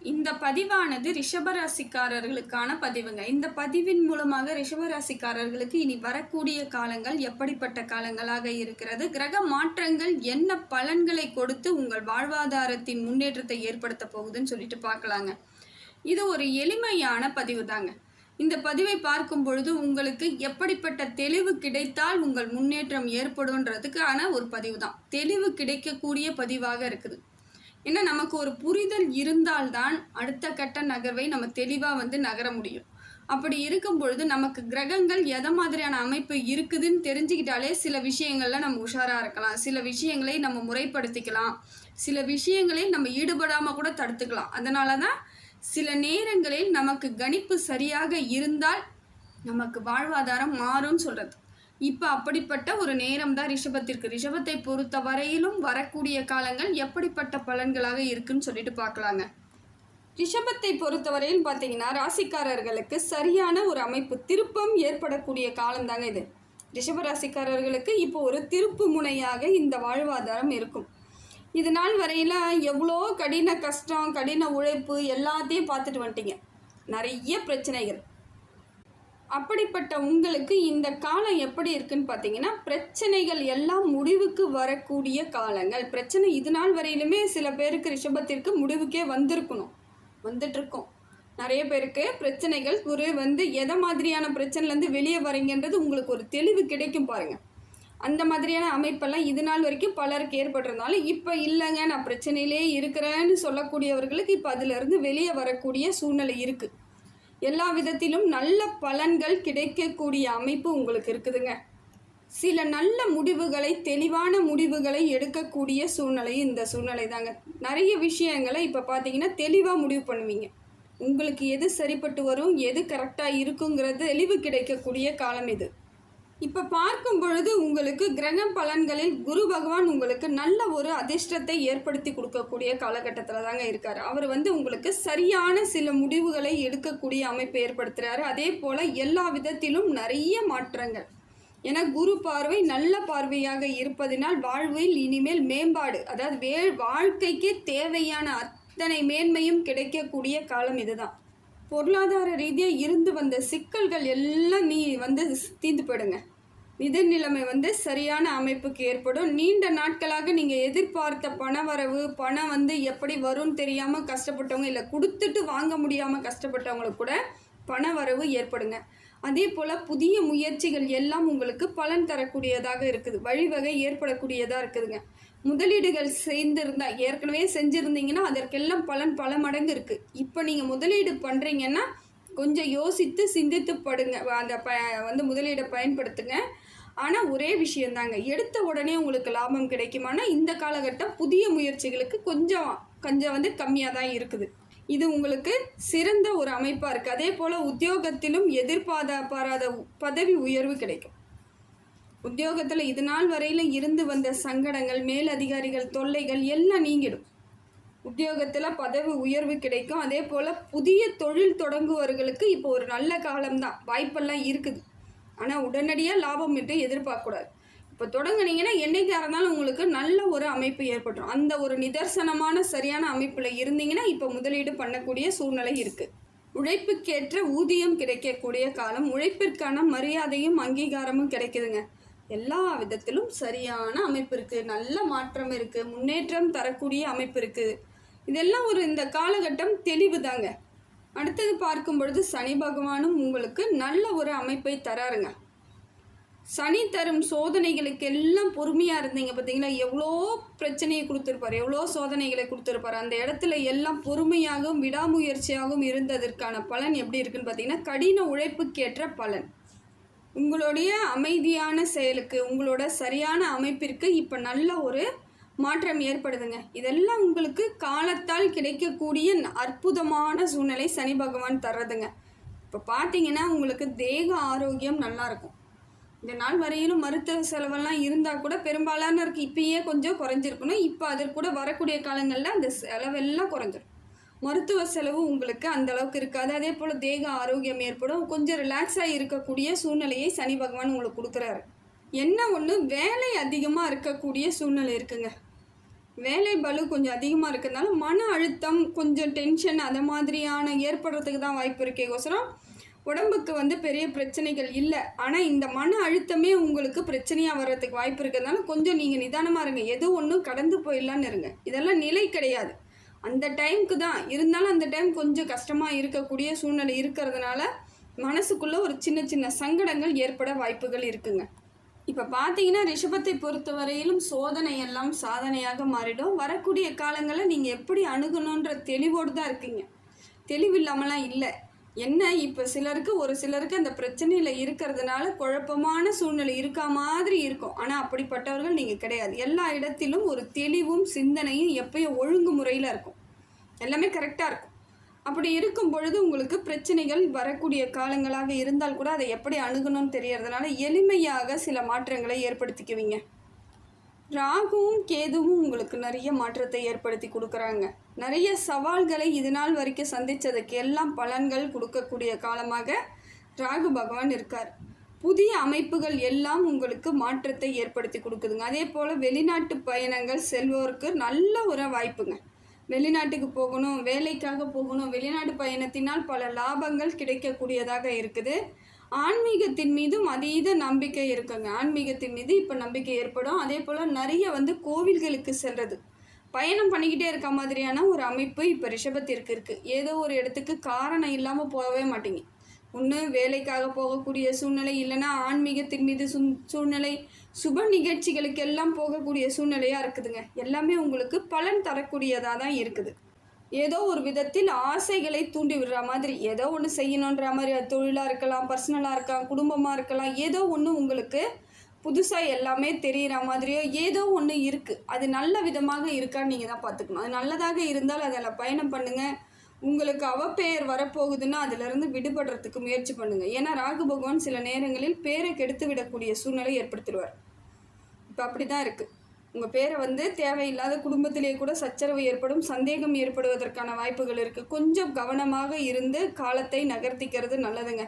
இந்த பதிவானது ரிஷபராசிக்காரர்களுக்கான பதிவுங்க. இந்த பதிவின் மூலமாக ரிஷபராசிக்காரர்களுக்கு இனி வரக்கூடிய காலங்கள் எப்படிப்பட்ட காலங்களாக இருக்கிறது? கிரக மாற்றங்கள் என்ன பலன்களை கொடுத்து உங்கள் வாழ்வாதாரத்தின் முன்னேற்றத்தை ஏற்படுத்த போகுதுன்னு சொல்லிட்டு பார்க்கலாங்க. இது ஒரு எளிமையான பதிவு தாங்க இந்த பதிவை பார்க்கும் பொழுது உங்களுக்கு எப்படிப்பட்ட தெளிவு கிடைத்தால் உங்கள் முன்னேற்றம் ஏற்படும்ன்றதுக்கான ஒரு பதிவு தான் தெளிவு கிடைக்கக்கூடிய பதிவாக இருக்குது. ஏன்னா நமக்கு ஒரு புரிதல் இருந்தால்தான் அடுத்த கட்ட நகர்வை நம்ம தெளிவாக வந்து நகர முடியும். அப்படி இருக்கும் பொழுது நமக்கு கிரகங்கள் எதை மாதிரியான அமைப்பு இருக்குதுன்னு தெரிஞ்சுக்கிட்டாலே சில விஷயங்கள்ல நம்ம உஷாராக இருக்கலாம். சில விஷயங்களை நம்ம முறைப்படுத்திக்கலாம். சில விஷயங்களை நம்ம ஈடுபடாமல் கூட தடுத்துக்கலாம். அதனால தான் சில நேரங்களில் நமக்கு கணிப்பு சரியாக இருந்தால் நமக்கு வாழ்வாதாரம் மாறும்னு சொல்கிறது இப்போ அப்படிப்பட்ட ஒரு நேரம் தான் ரிஷபத்திற்கு. ரிஷபத்தை பொறுத்த வரையிலும் வரக்கூடிய காலங்கள் எப்படிப்பட்ட பலன்களாக இருக்குன்னு சொல்லிட்டு பார்க்கலாங்க. ரிஷபத்தை பொறுத்தவரையில் பார்த்தீங்கன்னா ராசிக்காரர்களுக்கு சரியான ஒரு அமைப்பு திருப்பம் ஏற்படக்கூடிய காலம் தாங்க இது. ரிஷப ராசிக்காரர்களுக்கு இப்போ ஒரு திருப்பு முனையாக இந்த வாழ்வாதாரம் இருக்கும். இது நாள் வரையில் எவ்வளோ கடின கஷ்டம் கடின உழைப்பு எல்லாத்தையும் பார்த்துட்டு வந்துட்டீங்க. நிறைய பிரச்சனைகள். அப்படிப்பட்ட உங்களுக்கு இந்த காலம் எப்படி இருக்குன்னு பார்த்தீங்கன்னா பிரச்சனைகள் எல்லாம் முடிவுக்கு வரக்கூடிய காலங்கள். பிரச்சனை இது நாள் வரையிலுமே சில பேருக்கு ரிஷபத்திற்கு முடிவுக்கே வந்திருக்கணும். வந்துட்டுருக்கோம். நிறைய பேருக்கு பிரச்சனைகள் ஒரு வந்து எதை மாதிரியான பிரச்சனைலேருந்து வெளியே வரீங்கன்றது உங்களுக்கு ஒரு தெளிவு கிடைக்கும் பாருங்க. அந்த மாதிரியான அமைப்பெல்லாம் இது நாள் வரைக்கும் பலருக்கு ஏற்பட்டிருந்தாலும் இப்போ இல்லைங்க நான் பிரச்சனையிலே இருக்கிறேன்னு சொல்லக்கூடியவர்களுக்கு இப்போ அதிலிருந்து வெளியே வரக்கூடிய சூழ்நிலை இருக்குது எல்லா விதத்திலும் நல்ல பலன்கள் கிடைக்கக்கூடிய அமைப்பு உங்களுக்கு இருக்குதுங்க. சில நல்ல முடிவுகளை தெளிவான முடிவுகளை எடுக்கக்கூடிய சூழ்நிலை இந்த சூழ்நிலை தாங்க நிறைய விஷயங்களை இப்போ பார்த்தீங்கன்னா தெளிவாக முடிவு பண்ணுவீங்க. உங்களுக்கு எது சரிப்பட்டு வரும் எது கரெக்டாக இருக்குங்கிறது தெளிவு கிடைக்கக்கூடிய காலம் இது. இப்போ பார்க்கும் பொழுது உங்களுக்கு கிரக பலன்களில் குரு பகவான் உங்களுக்கு நல்ல ஒரு அதிர்ஷ்டத்தை ஏற்படுத்தி கொடுக்கக்கூடிய காலகட்டத்தில் தாங்க இருக்கார். அவர் வந்து உங்களுக்கு சரியான சில முடிவுகளை எடுக்கக்கூடிய அமைப்பை ஏற்படுத்துகிறாரு அதே போல் எல்லா விதத்திலும் நிறைய மாற்றங்கள். ஏன்னா குரு பார்வை நல்ல பார்வையாக இருப்பதினால் வாழ்வில் இனிமேல் மேம்பாடு அதாவது வே வாழ்க்கைக்கு தேவையான அத்தனை மேன்மையும் கிடைக்கக்கூடிய காலம் இதுதான். பொருளாதார ரீதியாக இருந்து வந்த சிக்கல்கள் எல்லாம் நீ வந்து தீர்ந்து போயிடுங்க. நிதி நிலைமை வந்து சரியான அமைப்புக்கு ஏற்படும். நீண்ட நாட்களாக நீங்கள் எதிர்பார்த்த பணவரவு பணம் வந்து எப்படி வரும்னு தெரியாமல் கஷ்டப்பட்டவங்க இல்லை கொடுத்துட்டு வாங்க முடியாமல் கஷ்டப்பட்டவங்களுக்கு கூட பண வரவு ஏற்படுங்க. அதே போல் புதிய முயற்சிகள் எல்லாம் உங்களுக்கு பலன் தரக்கூடியதாக இருக்குது. வழிவகை ஏற்படக்கூடியதாக இருக்குதுங்க. முதலீடுகள் செய்திருந்தா ஏற்கனவே செஞ்சுருந்தீங்கன்னா அதற்கெல்லாம் பலன் பல மடங்கு இருக்குது இப்போ நீங்கள் முதலீடு பண்ணுறீங்கன்னா கொஞ்சம் யோசித்து சிந்தித்து படுங்க. அந்த ப வந்து முதலீடை பயன்படுத்துங்க. ஆனால் ஒரே விஷயந்தாங்க எடுத்த உடனே உங்களுக்கு லாபம் கிடைக்குமானா இந்த காலகட்டம் புதிய முயற்சிகளுக்கு கொஞ்சம் கொஞ்சம் வந்து கம்மியாக தான் இருக்குது. இது உங்களுக்கு சிறந்த ஒரு அமைப்பாக இருக்குது அதே போல் உத்தியோகத்திலும் எதிர்பாராத பாராத பதவி உயர்வு கிடைக்கும். உத்தியோகத்தில் இது நாள் வரையில் இருந்து வந்த சங்கடங்கள் மேலதிகாரிகள் தொல்லைகள் எல்லாம் நீங்கிடும். உத்தியோகத்தில் பதவி உயர்வு கிடைக்கும். அதே போல் புதிய தொழில் தொடங்குவவர்களுக்கு இப்போ ஒரு நல்ல காலம்தான். வாய்ப்பெல்லாம் இருக்குது. ஆனால் உடனடியாக லாபம் என்று எதிர்பார்க்கக்கூடாது. இப்போ தொடங்குனீங்கன்னா என்னைக்காக இருந்தாலும் உங்களுக்கு நல்ல ஒரு அமைப்பு ஏற்பட்டுரும். அந்த ஒரு நிதர்சனமான சரியான அமைப்பில் இருந்தீங்கன்னா இப்போ முதலீடு பண்ணக்கூடிய சூழ்நிலை இருக்குது உழைப்புக்கேற்ற ஊதியம் கிடைக்கக்கூடிய காலம் உழைப்பிற்கான மரியாதையும் அங்கீகாரமும் கிடைக்குதுங்க. எல்லா விதத்திலும் சரியான அமைப்பு இருக்குது நல்ல மாற்றம் இருக்குது முன்னேற்றம் தரக்கூடிய அமைப்பு இருக்குது இதெல்லாம் ஒரு இந்த காலகட்டம் தெளிவு தாங்க. அடுத்தது பார்க்கும் பொழுது சனி பகவானும் உங்களுக்கு நல்ல ஒரு அமைப்பை தராருங்க. சனி தரும் சோதனைகளுக்கு எல்லாம் பொறுமையாக இருந்தீங்க பார்த்தீங்களா எவ்வளோ பிரச்சனையை கொடுத்துருப்பார். எவ்வளோ சோதனைகளை கொடுத்துருப்பார். அந்த இடத்துல எல்லாம் பொறுமையாகவும் விடாமுயற்சியாகவும் இருந்ததற்கான பலன் எப்படி இருக்குன்னு பார்த்தீங்கன்னா கடின உழைப்புக்கேற்ற பலன். உங்களுடைய அமைதியான செயலுக்கு உங்களோட சரியான அமைப்பிற்கு இப்போ நல்ல ஒரு மாற்றம் ஏற்படுதுங்க. இதெல்லாம் உங்களுக்கு காலத்தால் கிடைக்கக்கூடிய அற்புதமான சூழ்நிலை சனி பகவான் தர்றதுங்க. இப்போ பார்த்தீங்கன்னா உங்களுக்கு தேக ஆரோக்கியம் நல்லாயிருக்கும் இந்த நாள் வரையிலும் மருத்துவ செலவெல்லாம் இருந்தால் கூட பெரும்பாலானருக்கு இப்பயே கொஞ்சம் குறைஞ்சிருக்கணும். இப்போ அதற்கு கூட வரக்கூடிய காலங்களில் அந்த செலவெல்லாம் குறைஞ்சிரும். மருத்துவ செலவு உங்களுக்கு அந்த அளவுக்கு இருக்காது. அதே போல் தேக ஆரோக்கியம் ஏற்படும். கொஞ்சம் ரிலாக்ஸாக இருக்கக்கூடிய சூழ்நிலையை சனி பகவான் உங்களுக்கு கொடுக்குறாரு. என்ன ஒன்று வேலை அதிகமாக இருக்கக்கூடிய சூழ்நிலை இருக்குங்க. வேலை பளு கொஞ்சம் அதிகமாக இருக்கிறதுனால மன அழுத்தம் கொஞ்சம் டென்ஷன் அந்த மாதிரியான ஏற்படுறதுக்கு தான் வாய்ப்பு இருக்கேகோசரம் உடம்புக்கு வந்து பெரிய பிரச்சனைகள் இல்லை. ஆனால் இந்த மன அழுத்தமே உங்களுக்கு பிரச்சனையாக வர்றதுக்கு வாய்ப்பு இருக்கிறதுனால கொஞ்சம் நீங்கள் நிதானமாக இருங்க. எது ஒன்றும் கடந்து போயிடலான்னு இருங்க. இதெல்லாம் நிலை கிடையாது. அந்த டைமுக்கு தான். இருந்தாலும் அந்த டைம் கொஞ்சம் கஷ்டமாக இருக்கக்கூடிய சூழ்நிலை இருக்கிறதுனால மனசுக்குள்ளே ஒரு சின்ன சின்ன சங்கடங்கள் ஏற்பட வாய்ப்புகள் இருக்குங்க. இப்போ பார்த்தீங்கன்னா ரிஷபத்தை பொறுத்தவரையிலும் சோதனை எல்லாம் சாதனையாக மாறிடும். வரக்கூடிய காலங்களில் நீங்கள் எப்படி அணுகணுன்ற தெளிவோடு தான் இருக்கீங்க. தெளிவில்லாமலாம் இல்லை. என்ன? இப்போ சிலருக்கு ஒரு சிலருக்கு அந்த பிரச்சனையில் இருக்கிறதுனால குழப்பமான சூழ்நிலை இருக்கா மாதிரி இருக்கும். ஆனால் அப்படிப்பட்டவர்கள் நீங்கள் கிடையாது. எல்லா இடத்திலும் ஒரு தெளிவும் சிந்தனையும் எப்பயும் ஒழுங்குமுறையில் இருக்கும். எல்லாமே கரெக்டாக இருக்கும். அப்படி இருக்கும் பொழுது உங்களுக்கு பிரச்சனைகள் வரக்கூடிய காலங்களாக இருந்தால் கூட அதை எப்படி அணுகணும்னு தெரியறதுனால எளிமையாக சில மாற்றங்களை ஏற்படுத்திக்குவீங்க. ராகுவும் கேதுவும் உங்களுக்கு நிறைய மாற்றத்தை ஏற்படுத்தி கொடுக்குறாங்க. நிறைய சவால்களை இது நாள் வரைக்கும் சந்தித்ததுக்கு எல்லாம் பலன்கள் கொடுக்கக்கூடிய காலமாக ராகு பகவான் இருக்கார். புதிய அமைப்புகள் எல்லாம் உங்களுக்கு மாற்றத்தை ஏற்படுத்தி கொடுக்குதுங்க. அதே போல் வெளிநாட்டு பயணங்கள் செல்வோருக்கு நல்ல ஒரு வாய்ப்புங்க. வெளிநாட்டுக்கு போகணும் வேலைக்காக போகணும் வெளிநாட்டு பயணத்தினால் பல லாபங்கள் கிடைக்கக்கூடியதாக இருக்குது. ஆன்மீகத்தின் மீதும் அதீத நம்பிக்கை இருக்குங்க. ஆன்மீகத்தின் மீது இப்போ நம்பிக்கை ஏற்படும். அதே போல் நிறைய வந்து கோவில்களுக்கு செல்றது பயணம் பண்ணிக்கிட்டே இருக்க மாதிரியான ஒரு அமைப்பு இப்போ ரிஷபத்திற்கு இருக்குது ஏதோ ஒரு இடத்துக்கு காரணம் இல்லாமல் போகவே மாட்டீங்க. ஒன்று வேலைக்காக போகக்கூடிய சூழ்நிலை இல்லைன்னா ஆன்மீகத்தின் மீது சு சூழ்நிலை சுப நிகழ்ச்சிகளுக்கு எல்லாம் போகக்கூடிய சூழ்நிலையாக இருக்குதுங்க. எல்லாமே உங்களுக்கு பலன் தரக்கூடியதாக தான் இருக்குது. ஏதோ ஒரு விதத்தில் ஆசைகளை தூண்டி விடுற மாதிரி ஏதோ ஒன்று செய்யணுன்ற மாதிரி அது தொழிலாக இருக்கலாம் பர்சனலாக இருக்கலாம் குடும்பமாக இருக்கலாம் ஏதோ ஒன்று உங்களுக்கு புதுசாக எல்லாமே தெரிகிற மாதிரியோ ஏதோ ஒன்று இருக்குது அது நல்ல விதமாக இருக்கான்னு நீங்கள் தான் பார்த்துக்கணும். அது நல்லதாக இருந்தால் அதில் பயணம் பண்ணுங்கள் உங்களுக்கு அவப்பெயர் வரப்போகுதுன்னா அதிலிருந்து விடுபடுறதுக்கு முயற்சி பண்ணுங்கள் ஏன்னா ராகு பகவான் சில நேரங்களில் பேரை கெடுத்து விடக்கூடிய சூழ்நிலை ஏற்படுத்திடுவார். இப்போ அப்படி தான் இருக்குது உங்கள் பேரை வந்து தேவையில்லாத குடும்பத்திலே கூட சச்சரவு ஏற்படும் சந்தேகம் ஏற்படுவதற்கான வாய்ப்புகள் இருக்குது கொஞ்சம் கவனமாக இருந்து காலத்தை நகர்த்திக்கிறது நல்லதுங்க.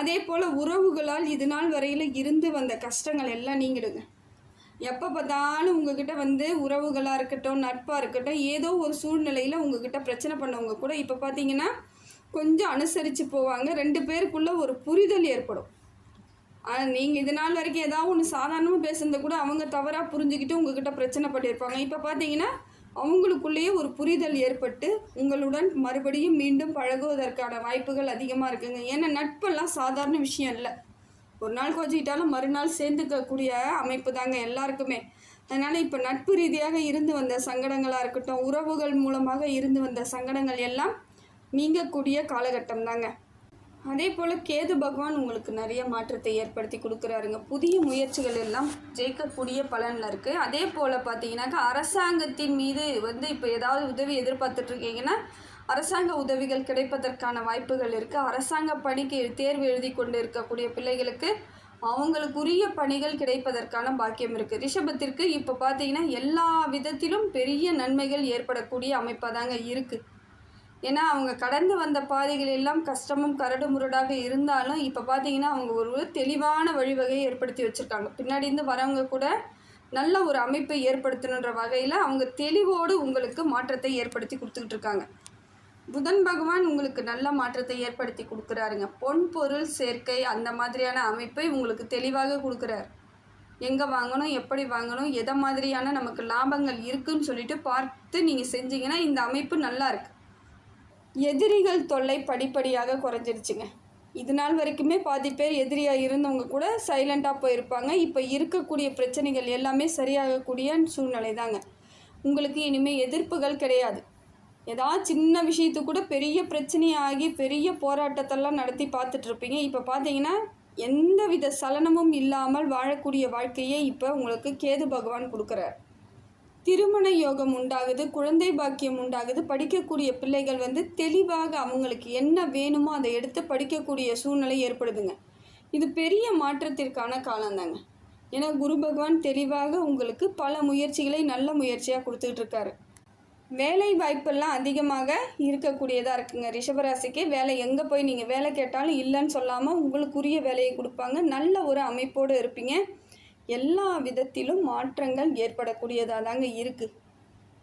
அதே போல் உறவுகளால் இது நாள் வரையில் இருந்து வந்த கஷ்டங்கள் எல்லாம் நீங்கிடுங்க. எப்போ பார்த்தாலும் உங்ககிட்ட வந்து உறவுகளாக இருக்கட்டும் நட்பாக இருக்கட்டும் ஏதோ ஒரு சூழ்நிலையில் உங்ககிட்ட பிரச்சனை பண்ணவங்க கூட இப்போ பார்த்தீங்கன்னா கொஞ்சம் அனுசரித்து போவாங்க. ரெண்டு பேருக்குள்ளே ஒரு புரிதல் ஏற்படும். ஆனால் நீங்கள் இது நாள் வரைக்கும் ஏதாவது ஒன்று சாதாரணமாக பேசுனதை கூட அவங்க தவறாக புரிஞ்சுக்கிட்டு உங்ககிட்ட பிரச்சனை பண்ணியிருப்பாங்க. இப்போ பார்த்தீங்கன்னா அவங்களுக்குள்ளேயே ஒரு புரிதல் ஏற்பட்டு உங்களுடன் மறுபடியும் மீண்டும் பழகுவதற்கான வாய்ப்புகள் அதிகமாக இருக்குங்க. ஏன்னா நட்பெல்லாம் சாதாரண விஷயம் இல்லை. ஒரு நாள் கோச்சிக்கிட்டாலும் மறுநாள் சேர்ந்துக்கக்கூடிய அமைப்பு தாங்க எல்லாருக்குமே. அதனால் இப்போ நட்பு ரீதியாக இருந்து வந்த சங்கடங்களாக இருக்கட்டும் உறவுகள் மூலமாக இருந்து வந்த சங்கடங்கள் எல்லாம் நீங்கக்கூடிய காலகட்டம் தாங்க. அதே போல் கேது பகவான் உங்களுக்கு நிறைய மாற்றத்தை ஏற்படுத்தி கொடுக்குறாருங்க. புதிய முயற்சிகள் எல்லாம் ஜெயிக்கக்கூடிய பலனில் இருக்குது அதே போல் பார்த்தீங்கன்னாக்கா அரசாங்கத்தின் மீது வந்து இப்போ ஏதாவது உதவி எதிர்பார்த்துட்ருக்கீங்கன்னா அரசாங்க உதவிகள் கிடைப்பதற்கான வாய்ப்புகள் இருக்குது அரசாங்க பணிக்கு தேர்வு எழுதி கொண்டு இருக்கக்கூடிய பிள்ளைகளுக்கு அவங்களுக்குரிய பணிகள் கிடைப்பதற்கான பாக்கியம் இருக்குது ரிஷபத்திற்கு இப்போ பார்த்தீங்கன்னா எல்லா விதத்திலும் பெரிய நன்மைகள் ஏற்படக்கூடிய அமைப்பாக தாங்க இருக்குது ஏன்னா அவங்க கடந்து வந்த பாதைகள் எல்லாம் கஷ்டமும் கரடு முரடாக இருந்தாலும் இப்போ பார்த்தீங்கன்னா அவங்க ஒரு தெளிவான வழிவகையை ஏற்படுத்தி வச்சுருக்காங்க. பின்னாடி இருந்து வரவங்க கூட நல்ல ஒரு அமைப்பை ஏற்படுத்தணுன்ற வகையில் அவங்க தெளிவோடு உங்களுக்கு மாற்றத்தை ஏற்படுத்தி கொடுத்துக்கிட்டு இருக்காங்க. புதன் பகவான் உங்களுக்கு நல்ல மாற்றத்தை ஏற்படுத்தி கொடுக்குறாருங்க. பொன் பொருள் சேர்க்கை அந்த மாதிரியான அமைப்பை உங்களுக்கு தெளிவாக கொடுக்குறாரு. எங்கே வாங்கணும் எப்படி வாங்கணும் எதை மாதிரியான நமக்கு லாபங்கள் இருக்குன்னு சொல்லிட்டு பார்த்து நீங்கள் செஞ்சீங்கன்னா இந்த அமைப்பு நல்லா இருக்குது எதிரிகள் தொல்லை படிப்படியாக குறைஞ்சிருச்சுங்க. இது நாள் வரைக்குமே பாதி பேர் எதிரியாக இருந்தவங்க கூட சைலண்ட்டாக போயிருப்பாங்க. இப்போ இருக்கக்கூடிய பிரச்சனைகள் எல்லாமே சரியாகக்கூடிய சூழ்நிலை தாங்க உங்களுக்கு இனிமேல் எதிர்ப்புகள் கிடையாது. ஏதாவது சின்ன விஷயத்துக்கு கூட பெரிய பிரச்சனையாகி பெரிய போராட்டத்தெல்லாம் நடத்தி பார்த்துட்ருப்பீங்க. இப்போ பார்த்தீங்கன்னா எந்தவித சலனமும் இல்லாமல் வாழக்கூடிய வாழ்க்கையை இப்போ உங்களுக்கு கேது பகவான் கொடுக்குறார். திருமண யோகம் உண்டாகுது குழந்தை பாக்கியம் உண்டாகுது படிக்கக்கூடிய பிள்ளைகள் வந்து தெளிவாக அவங்களுக்கு என்ன வேணுமோ அதை எடுத்து படிக்கக்கூடிய சூழ்நிலை ஏற்படுதுங்க. இது பெரிய மாற்றத்திற்கான காலம்தாங்க ஏன்னா குரு பகவான் தெளிவாக உங்களுக்கு பல முயற்சிகளை நல்ல முயற்சியாக கொடுத்துட்டு இருக்காரு வேலை வாய்ப்பெல்லாம் அதிகமாக இருக்கக்கூடியதாக இருக்குங்க. ரிஷபராசிக்கு வேலை எங்கே போய் நீங்கள் வேலை கேட்டாலும் இல்லைன்னு சொல்லாமல் உங்களுக்குரிய வேலையை கொடுப்பாங்க. நல்ல ஒரு அமைப்போடு இருப்பீங்க. எல்லா விதத்திலும் மாற்றங்கள் ஏற்படக்கூடியதாக தாங்க இருக்குது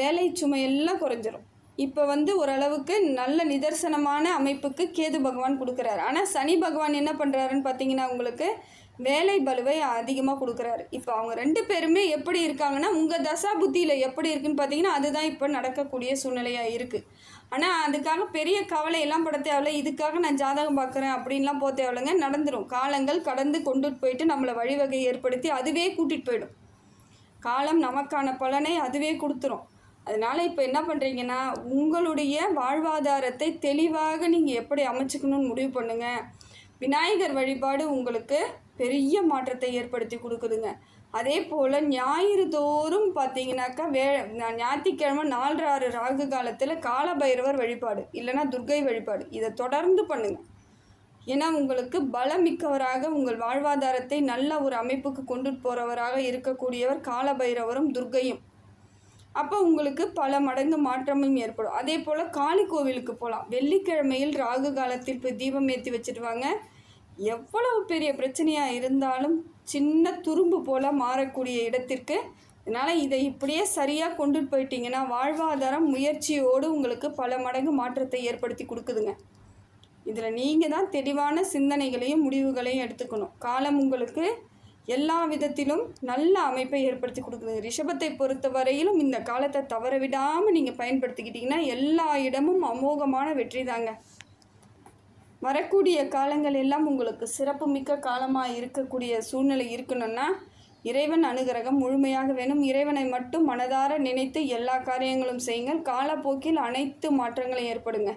வேலை சுமையெல்லாம் குறைஞ்சிரும். இப்போ வந்து ஓரளவுக்கு நல்ல நிதர்சனமான அமைப்புக்கு கேது பகவான் கொடுக்குறாரு. ஆனால் சனி பகவான் என்ன பண்ணுறாருன்னு பார்த்தீங்கன்னா உங்களுக்கு வேலை பலுவை அதிகமாக கொடுக்குறாரு. இப்போ அவங்க ரெண்டு பேருமே எப்படி இருக்காங்கன்னா உங்கள் தசா புத்தியில் எப்படி இருக்குன்னு பார்த்தீங்கன்னா அதுதான் இப்போ நடக்கக்கூடிய சூழ்நிலையாக இருக்குது ஆனால் அதுக்காக பெரிய கவலை எல்லாம் பட தேவையில்ல. இதுக்காக நான் ஜாதகம் பார்க்குறேன் அப்படின்லாம் போக தேவையில்லைங்க. நடந்துடும் காலங்கள் கடந்து கொண்டுட்டு போயிட்டு நம்மளை வழிவகை ஏற்படுத்தி அதுவே கூட்டிகிட்டு போயிடும். காலம் நமக்கான பலனை அதுவே கொடுத்துரும். அதனால் இப்போ என்ன பண்ணுறீங்கன்னா உங்களுடைய வாழ்வாதாரத்தை தெளிவாக நீங்கள் எப்படி அமைச்சுக்கணும்னு முடிவு பண்ணுங்கள் விநாயகர் வழிபாடு உங்களுக்கு பெரிய மாற்றத்தை ஏற்படுத்தி கொடுக்குதுங்க. அதே போல் ஞாயிறு தோறும் பார்த்தீங்கன்னாக்கா வே ஞாயிற்றுக்கிழமை நாலு ஆறு ராகு காலத்தில் காலபைரவர் வழிபாடு இல்லைன்னா துர்கை வழிபாடு. இதை தொடர்ந்து பண்ணுங்கள் ஏன்னா உங்களுக்கு பலமிக்கவராக உங்கள் வாழ்வாதாரத்தை நல்ல ஒரு அமைப்புக்கு கொண்டு போகிறவராக இருக்கக்கூடியவர் காலபைரவரும் துர்கையும். அப்போ உங்களுக்கு பல மடங்கு மாற்றமும் ஏற்படும். அதே போல் காளி கோவிலுக்கு போகலாம் வெள்ளிக்கிழமையில் ராகு காலத்தில் போய் தீபம் ஏற்றி வச்சுட்டு எவ்வளவு பெரிய பிரச்சனையாக இருந்தாலும் சின்ன துரும்பு போல் மாறக்கூடிய இடத்திற்கு அதனால் இதை இப்படியே சரியாக கொண்டுட்டு போயிட்டீங்கன்னா வாழ்வாதாரம் முயற்சியோடு உங்களுக்கு பல மடங்கு மாற்றத்தை ஏற்படுத்தி கொடுக்குதுங்க. இதில் நீங்கள் தான் தெளிவான சிந்தனைகளையும் முடிவுகளையும் எடுத்துக்கணும். காலம் உங்களுக்கு எல்லா விதத்திலும் நல்ல அமைப்பை ஏற்படுத்தி கொடுக்குது. ரிஷபத்தை பொறுத்த வரையிலும் இந்த காலத்தை தவற விடாமல் நீங்கள் பயன்படுத்திக்கிட்டிங்கன்னா எல்லா இடமும் அமோகமான வெற்றி தாங்க. வரக்கூடிய காலங்கள் எல்லாம் உங்களுக்கு சிறப்புமிக்க காலமாக இருக்கக்கூடிய சூழ்நிலை இருக்கணும்னா இறைவன் அனுகிரகம் முழுமையாக வேணும். இறைவனை மட்டும் மனதார நினைத்து எல்லா காரியங்களும் செய்யுங்கள். காலப்போக்கில் அனைத்து மாற்றங்களும் ஏற்படுங்க.